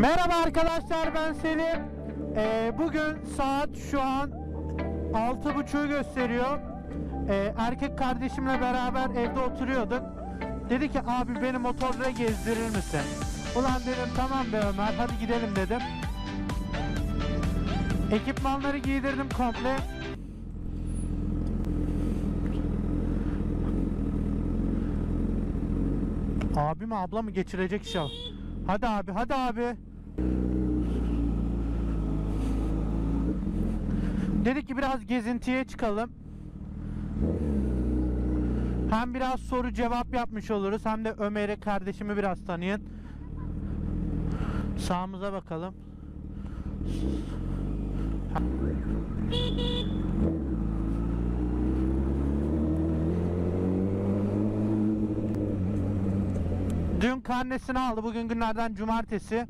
Merhaba arkadaşlar ben Selim. Ee, bugün saat şu an altı buçuğu gösteriyor. Ee, erkek kardeşimle beraber evde oturuyorduk. Dedi ki abi beni motorla gezdirir misin? Ulan dedim tamam be Ömer hadi gidelim dedim. Ekipmanları giydirdim komple. Abi mi abla mı geçirecek inşallah. Hadi abi hadi abi. Dedik ki biraz gezintiye çıkalım. Hem biraz soru cevap yapmış oluruz hem de Ömer'i kardeşimi biraz tanıyın. Sağımıza bakalım. Dün karnesini aldı. Bugün günlerden cumartesi.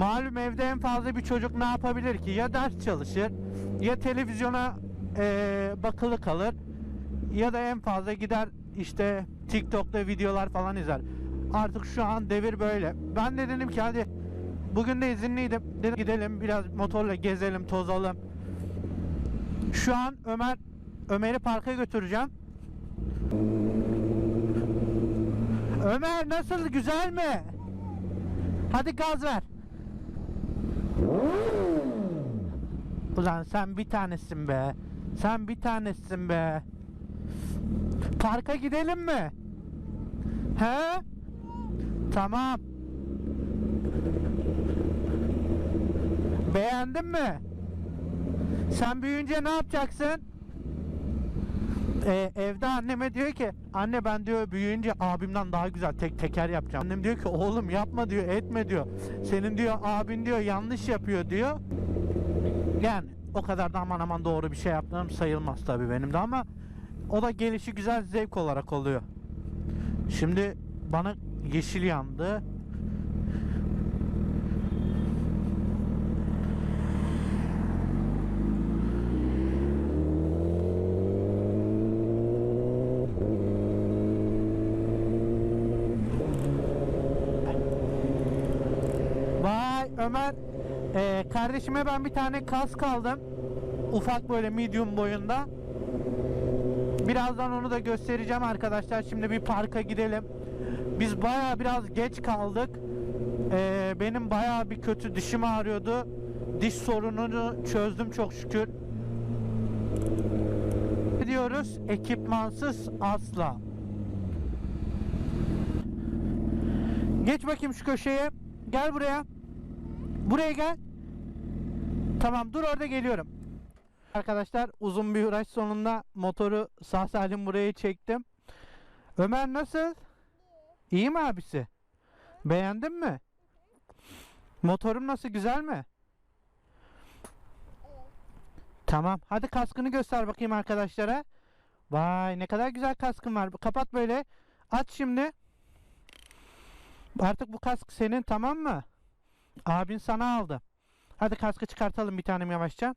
Malum evde en fazla bir çocuk ne yapabilir ki? Ya ders çalışır, ya televizyona eee, bakılı kalır, ya da en fazla gider işte TikTok'ta videolar falan izler. Artık şu an devir böyle. Ben de dedim ki hadi bugün de izinliydim. Dedim gidelim biraz motorla gezelim, tozalım. Şu an Ömer Ömer'i parka götüreceğim. Ömer nasıl güzel mi? Hadi gaz ver. Ulan sen bir tanesin be. Sen bir tanesin be. Parka gidelim mi? He? Tamam. Beğendin mi? Sen büyüyünce ne yapacaksın? Ee, evde anneme diyor ki anne ben diyor büyüyünce abimden daha güzel tek teker yapacağım. Annem diyor ki oğlum yapma diyor etme diyor. Senin diyor abin diyor yanlış yapıyor diyor. Yani o kadar da aman aman doğru bir şey yaptığım sayılmaz tabii benim de ama o da gelişi güzel zevk olarak oluyor. Şimdi bana yeşil yandı. Vay Ömer. Ee, kardeşime ben bir tane kask aldım. Ufak böyle medium boyunda. Birazdan onu da göstereceğim arkadaşlar. Şimdi bir parka gidelim. Biz baya biraz geç kaldık. Ee, benim baya bir kötü dişim ağrıyordu. Diş sorununu çözdüm çok şükür. Diyoruz ekipmansız asla. Geç bakayım şu köşeye. Gel buraya. Buraya gel. Tamam dur orada geliyorum. Arkadaşlar uzun bir uğraş sonunda motoru sağ salim buraya çektim. Ömer nasıl? İyi mi abisi? Beğendin mi? Motorum nasıl güzel mi? Tamam. Hadi kaskını göster bakayım arkadaşlara. Vay ne kadar güzel kaskın var. Kapat böyle. Aç şimdi. Artık bu kask senin tamam mı? Abin sana aldı. Hadi kaskı çıkartalım bir tanem yavaşça.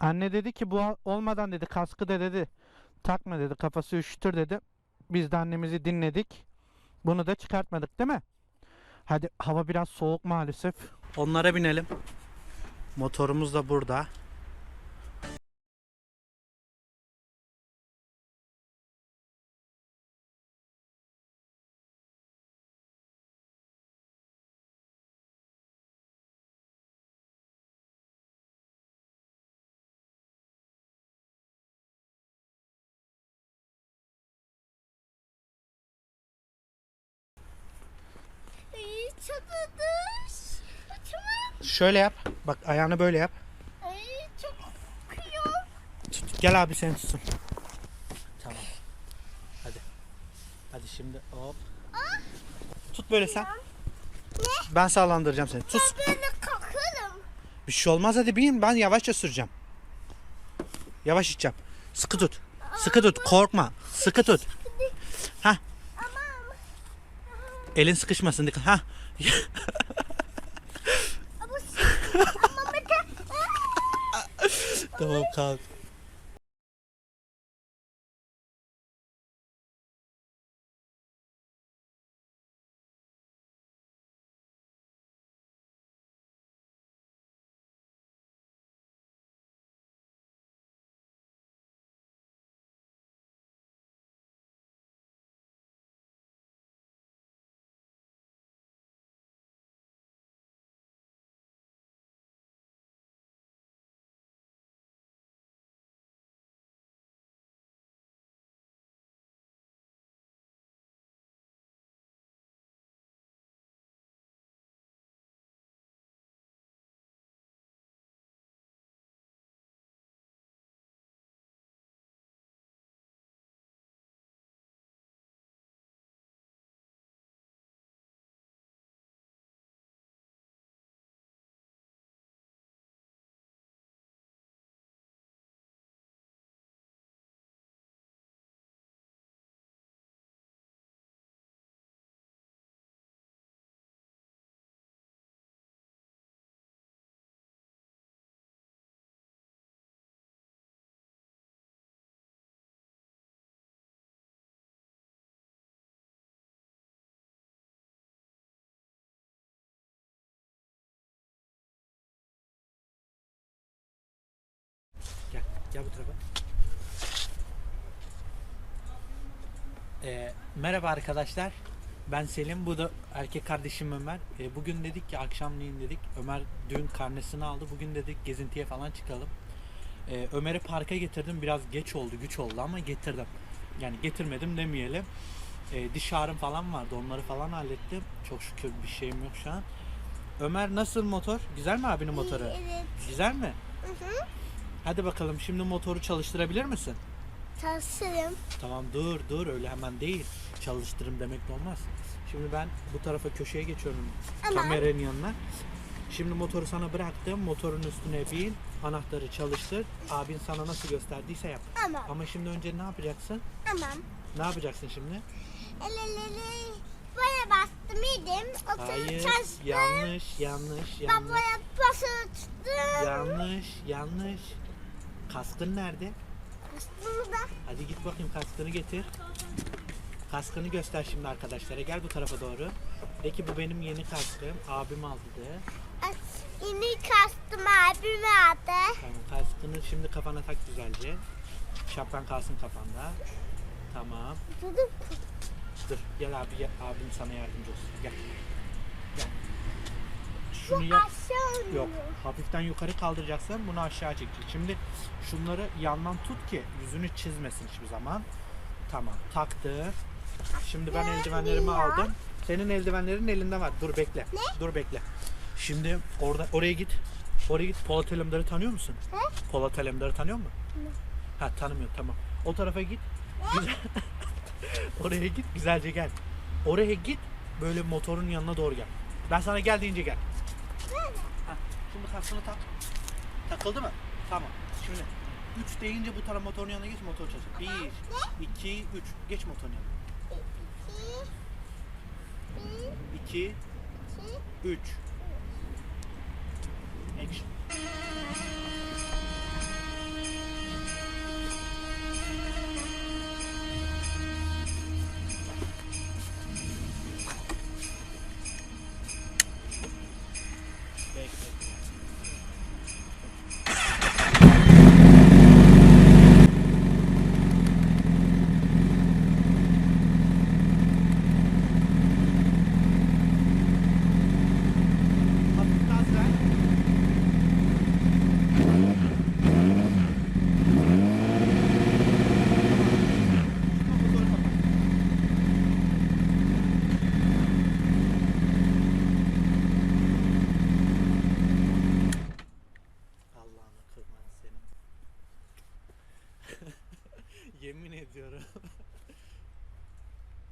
Anne dedi ki bu olmadan dedi kaskı da dedi takma dedi kafası üşütür dedi. Biz de annemizi dinledik. Bunu da çıkartmadık değil mi? Hadi hava biraz soğuk maalesef. Onlara binelim. Motorumuz da burada. Ay çatlamış. Açamam. Şöyle yap. Bak ayağını böyle yap. Ay çok kıyıyor. Tut, gel abi seni tutsun. Tamam. Hadi. Hadi şimdi hop. Tut böyle sen. Ben sağlandıracağım seni. Tut. Ben böyle kalkarım. Bir şey olmaz hadi bin. Ben yavaşça süreceğim. Yavaş içeceğim. Sıkı tut. Sıkı tut. Korkma. Sıkı tut. Ha. Elin sıkışmasın. Dikkat. Ha. Tamam kalk. Gel bu tarafa. Ee, merhaba arkadaşlar. Ben Selim. Bu da erkek kardeşim Ömer. Ee, bugün dedik ki akşamleyin dedik. Ömer dün karnesini aldı. Bugün dedik gezintiye falan çıkalım. Ee, Ömer'i parka getirdim. Biraz geç oldu, güç oldu ama getirdim. Yani getirmedim demeyelim. Ee, diş ağrım falan vardı. Onları falan hallettim. Çok şükür bir şeyim yok şu an. Ömer nasıl motor? Güzel mi abinin motoru? Evet. Güzel mi? Hı hı. Hadi bakalım şimdi motoru çalıştırabilir misin? Çalışırım. Tamam dur dur öyle hemen değil. Çalıştırım demek de olmaz. Şimdi ben bu tarafa köşeye geçiyorum Tamam. kameranın yanına. Şimdi motoru sana bıraktım. Motorun üstüne bin. Anahtarı çalıştır. Abin sana nasıl gösterdiyse yap. Tamam. Ama şimdi önce ne yapacaksın? Tamam. Ne yapacaksın şimdi? Elleri böyle bastım yedim. Hayır. Oturup çalıştım. Yanlış, yanlış, Ben yanlış. böyle basılı tuttum. Yanlış, yanlış. Kaskın nerede? Burada. Hadi git bakayım kaskını getir. Kaskını göster şimdi arkadaşlara. Gel bu tarafa doğru. De ki bu benim yeni kaskım. Abim aldı Yeni kastım abim vardı. Tamam kaskını şimdi kafana tak güzelce. Şapkan kalsın kafanda. Tamam. Dur gel abi abim sana yardımcı olsun. Gel. Şunu yap. aşağı Yok. Hafiften yukarı kaldıracaksın. Bunu aşağı çekeceksin. Şimdi şunları yandan tut ki yüzünü çizmesin hiçbir zaman. Tamam. Taktı. Şimdi ben Ne eldivenlerimi aldım. Senin eldivenlerin elinde var. Dur bekle. Dur bekle. Şimdi orada oraya git. Oraya git. Polat Alemdar'ı tanıyor musun? He? Polat Alemdar'ı tanıyor musun? Ha tanımıyor tamam. O tarafa git. Güzel. Oraya git güzelce gel. Oraya git böyle motorun yanına doğru gel. Ben sana gel deyince gel. Ha, şimdi kaskını tak. Takıldı mı? Tamam. Şimdi 3 deyince bu tarafa motorun yanına geç motor çalışır. 1, 2, 3. Geç motorun yanına. İki, 2, iki, 3. Action.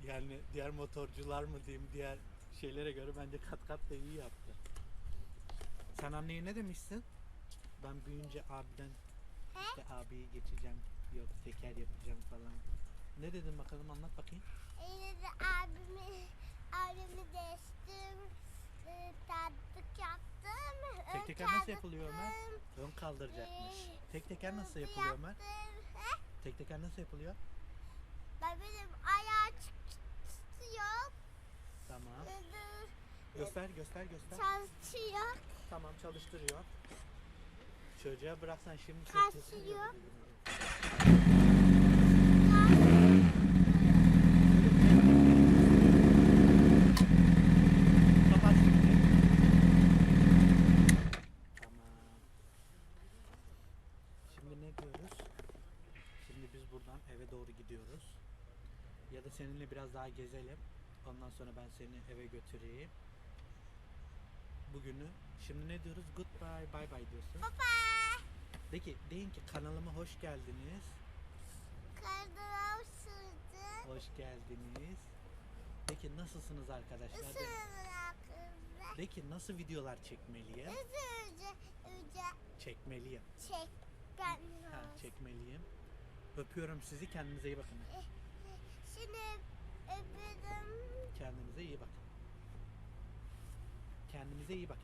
Yani diğer motorcular mı diyeyim diğer şeylere göre bence kat kat da iyi yaptı. Sen anneye ne demişsin? Ben büyüyünce abiden işte abiyi geçeceğim yok teker yapacağım falan. Ne dedin bakalım anlat bakayım. De abimi, abimi değiştim. E, Tatlık yaptım. Tek ön teker nasıl yapılıyor Ömer? Ön kaldıracakmış. Ee, Tek teker nasıl yapılıyor Ömer? Tek teker nasıl yapılıyor? Ben benim ayağı Göster göster göster. Çalışıyor. Tamam çalıştırıyor. Çocuğa bıraksan şimdi sesini Kapat şimdi. Tamam. Şimdi ne diyoruz? Şimdi biz buradan eve doğru gidiyoruz. Ya da seninle biraz daha gezelim. Ondan sonra ben seni eve götüreyim. Bugünü şimdi ne diyoruz? Goodbye, bye bye diyorsun. Baba. De ki, deyin ki kanalıma hoş geldiniz. Kardıra sürdü. Hoş geldiniz. De ki nasılsınız arkadaşlar? Isırına kızdı. de ki nasıl videolar çekmeliyim? Isırıcı. Üce. Çekmeliyim. Çek. Ben Ha, çekmeliyim. Öpüyorum sizi. Kendinize iyi bakın. Şimdi öpüyorum. Kendinize iyi bakın. Kendinize iyi bakın.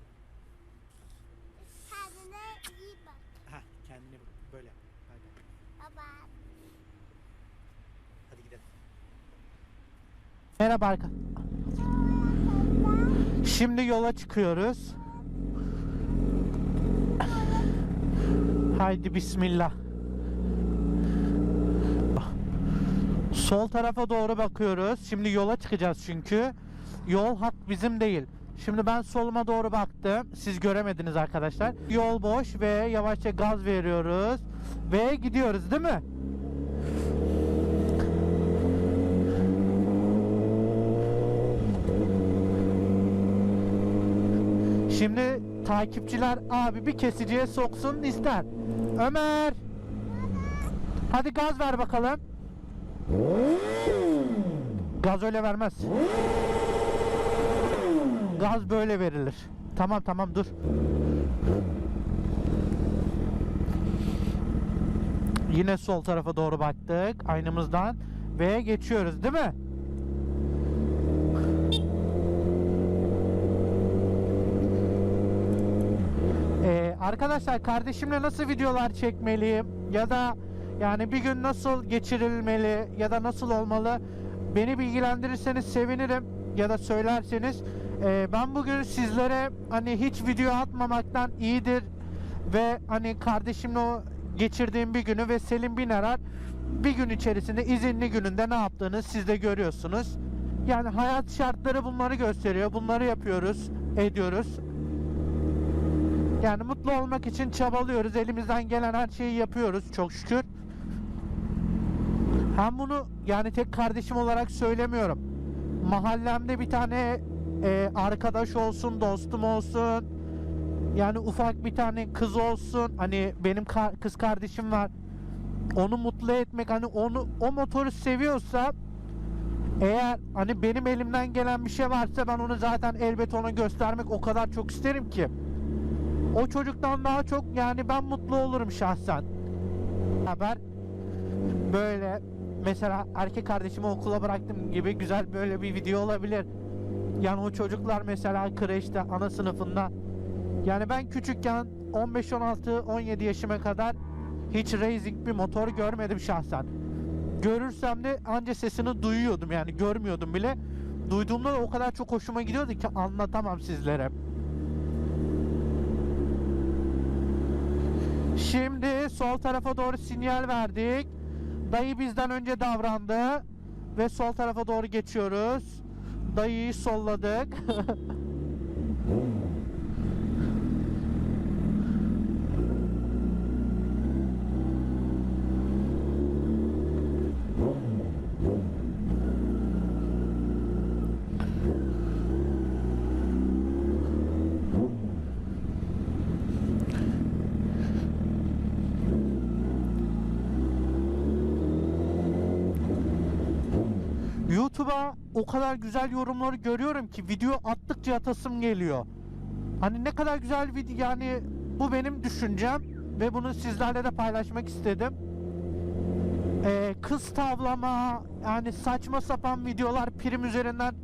Kendine iyi bak. Ha, kendine bak. Böyle. Bay. Baba. Hadi gidelim. Merhaba arka. Şimdi yola çıkıyoruz. Haydi bismillah. Sol tarafa doğru bakıyoruz. Şimdi yola çıkacağız çünkü. Yol hat bizim değil. Şimdi ben soluma doğru baktım. Siz göremediniz arkadaşlar. Yol boş ve yavaşça gaz veriyoruz. Ve gidiyoruz değil mi? Şimdi takipçiler abi bir kesiciye soksun ister. Ömer. Hadi gaz ver bakalım. Gaz öyle vermez. Gaz böyle verilir. Tamam tamam dur. Yine sol tarafa doğru baktık aynamızdan ve geçiyoruz değil mi? Ee, arkadaşlar kardeşimle nasıl videolar çekmeliyim ya da yani bir gün nasıl geçirilmeli ya da nasıl olmalı beni bilgilendirirseniz sevinirim ya da söylerseniz Ee, ben bugün sizlere hani hiç video atmamaktan iyidir ve hani kardeşimle geçirdiğim bir günü ve Selim Binarar bir gün içerisinde izinli gününde ne yaptığını siz de görüyorsunuz. Yani hayat şartları bunları gösteriyor. Bunları yapıyoruz, ediyoruz. Yani mutlu olmak için çabalıyoruz. Elimizden gelen her şeyi yapıyoruz çok şükür. Ben bunu yani tek kardeşim olarak söylemiyorum. Mahallemde bir tane e, arkadaş olsun, dostum olsun. Yani ufak bir tane kız olsun. Hani benim ka- kız kardeşim var. Onu mutlu etmek hani onu o motoru seviyorsa eğer hani benim elimden gelen bir şey varsa ben onu zaten elbet ona göstermek o kadar çok isterim ki. O çocuktan daha çok yani ben mutlu olurum şahsen. Haber böyle mesela erkek kardeşimi okula bıraktım gibi güzel böyle bir video olabilir. Yani o çocuklar mesela kreşte ana sınıfında yani ben küçükken 15 16 17 yaşıma kadar hiç racing bir motor görmedim şahsen. Görürsem de anca sesini duyuyordum yani görmüyordum bile. Duyduğumda da o kadar çok hoşuma gidiyordu ki anlatamam sizlere. Şimdi sol tarafa doğru sinyal verdik. Dayı bizden önce davrandı ve sol tarafa doğru geçiyoruz. Dayıyı solladık. YouTube'a o kadar güzel yorumları görüyorum ki video attıkça atasım geliyor. Hani ne kadar güzel video yani bu benim düşüncem ve bunu sizlerle de paylaşmak istedim. Ee, kız tavlama yani saçma sapan videolar prim üzerinden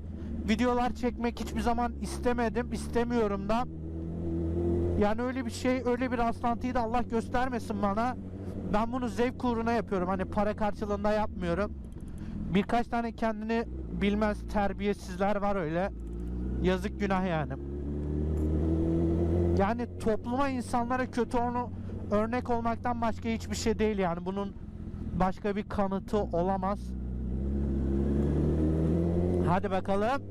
videolar çekmek hiçbir zaman istemedim istemiyorum da. Yani öyle bir şey öyle bir rastlantıyı da Allah göstermesin bana. Ben bunu zevk uğruna yapıyorum hani para karşılığında yapmıyorum. Birkaç tane kendini bilmez terbiyesizler var öyle. Yazık günah yani. Yani topluma insanlara kötü onu örnek olmaktan başka hiçbir şey değil yani. Bunun başka bir kanıtı olamaz. Hadi bakalım.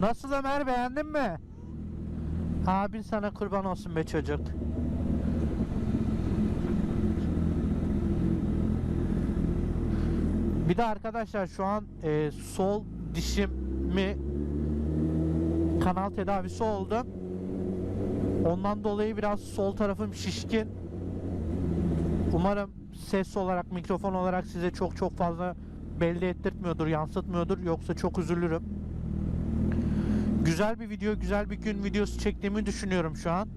Nasıl Ömer beğendin mi? Abin sana kurban olsun be çocuk. Bir de arkadaşlar şu an e, sol dişimi kanal tedavisi oldu. Ondan dolayı biraz sol tarafım şişkin. Umarım ses olarak, mikrofon olarak size çok çok fazla belli ettirtmiyordur, yansıtmıyordur. Yoksa çok üzülürüm. Güzel bir video, güzel bir gün videosu çektiğimi düşünüyorum şu an.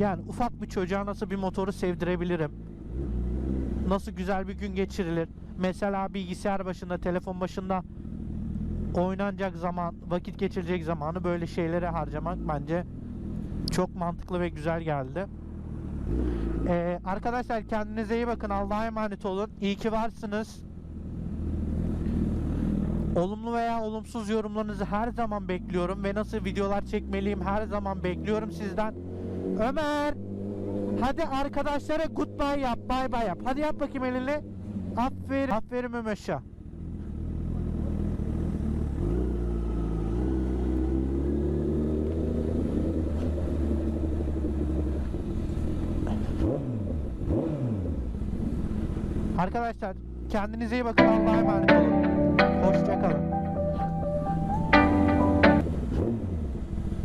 Yani ufak bir çocuğa nasıl bir motoru sevdirebilirim? Nasıl güzel bir gün geçirilir? Mesela bilgisayar başında, telefon başında oynanacak zaman, vakit geçirecek zamanı böyle şeylere harcamak bence çok mantıklı ve güzel geldi. Ee, arkadaşlar kendinize iyi bakın. Allah'a emanet olun. İyi ki varsınız. Olumlu veya olumsuz yorumlarınızı her zaman bekliyorum ve nasıl videolar çekmeliyim her zaman bekliyorum sizden. Ömer! Hadi arkadaşlara goodbye yap, bye bye yap. Hadi yap bakayım elinle. Aferin. Aferin Ömeşa. Arkadaşlar kendinize iyi bakın. Allah'a emanet olun. Hoşçakalın.